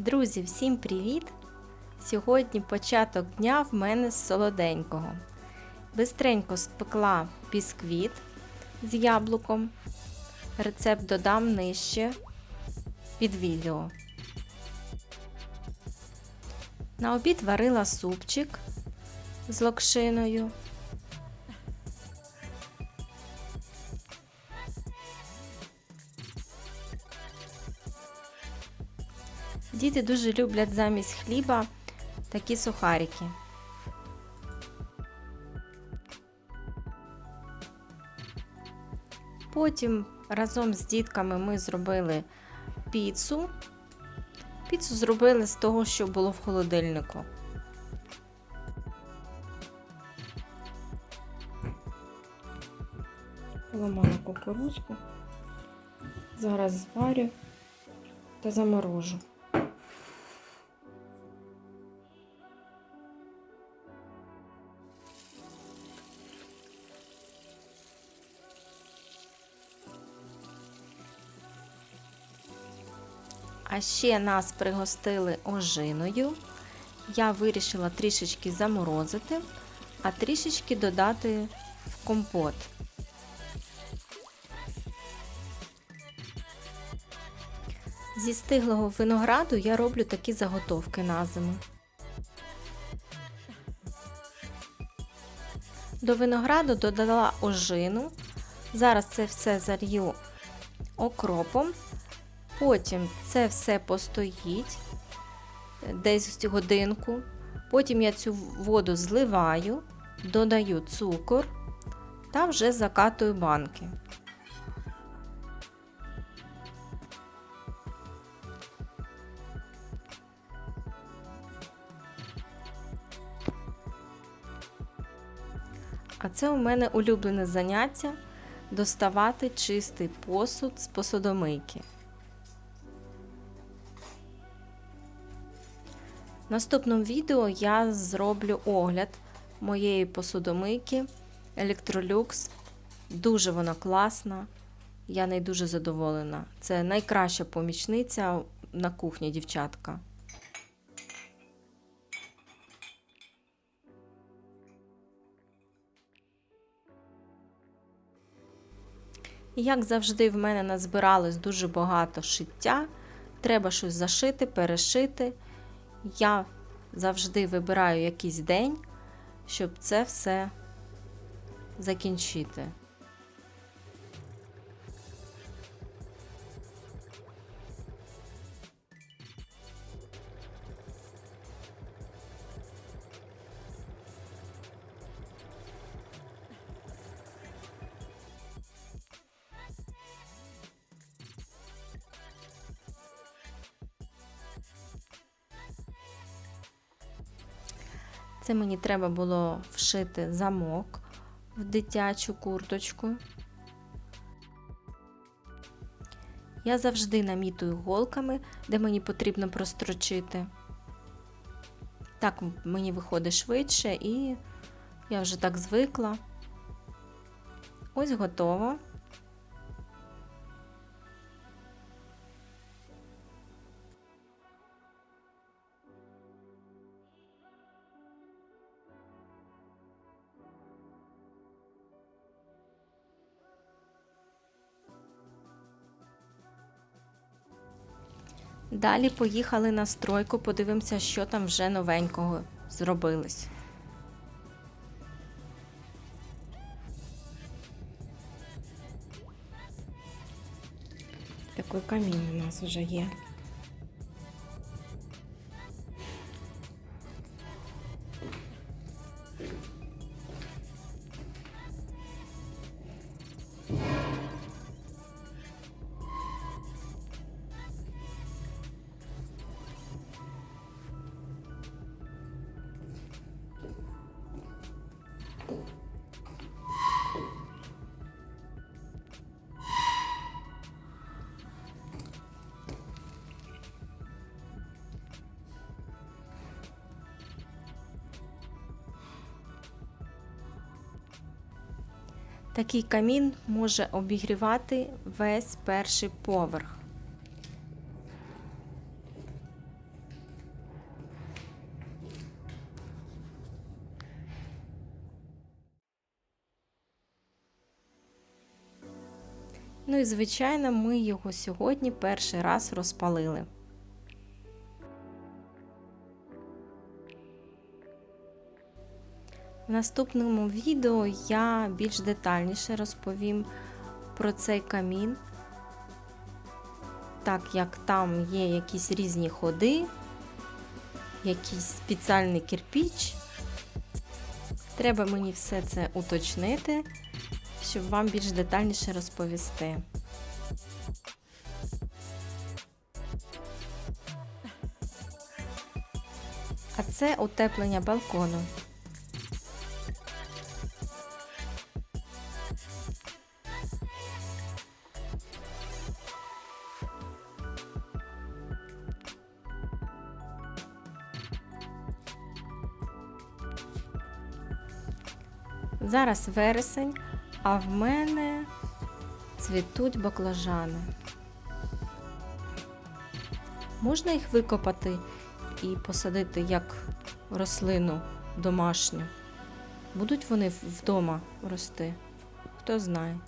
Друзі, всім привіт! Сьогодні початок дня в мене з солоденького. Бистренько спекла бісквіт з яблуком. Рецепт додам нижче під відео. На обід варила супчик з локшиною. Діти дуже люблять замість хліба такі сухарики. Потім разом з дітками ми зробили піцу. Піцу зробили з того, що було в холодильнику. Поламала кукурузку. Зараз зварю та заморожу. А ще нас пригостили ожиною. Я вирішила трішечки заморозити, а трішечки додати в компот. Зі стиглого винограду я роблю такі заготовки на зиму. До винограду додала ожину. Зараз це все залью окропом. Потім це все постоїть десь годинку. Потім я цю воду зливаю, додаю цукор та вже закатую банки. А це у мене улюблене заняття доставати чистий посуд з посудомийки. В наступному відео я зроблю огляд моєї посудомийки Electrolux. Дуже вона класна, я нею дуже задоволена. Це найкраща помічниця на кухні, дівчатка. Як завжди, в мене назбиралось дуже багато шиття. Треба щось зашити, перешити. Я завжди вибираю якийсь день, щоб це все закінчити. Це мені треба було вшити замок в дитячу курточку. Я завжди намітую голками, де мені потрібно прострочити. Так мені виходить швидше і я вже так звикла. Ось готово. Далі поїхали на стройку, подивимося, що там вже новенького зробилось. Такий камінь у нас вже є. Такий камін може обігрівати весь перший поверх. Ну і звичайно, ми його сьогодні перший раз розпалили. В наступному відео я більш детальніше розповім про цей камін, так як там є якісь різні ходи, якийсь спеціальний кирпіч. Треба мені все це уточнити, щоб вам більш детальніше розповісти. А це утеплення балкону. Зараз вересень, а в мене цвітуть баклажани. Можна їх викопати і посадити як рослину домашню. Будуть вони вдома рости? Хто знає.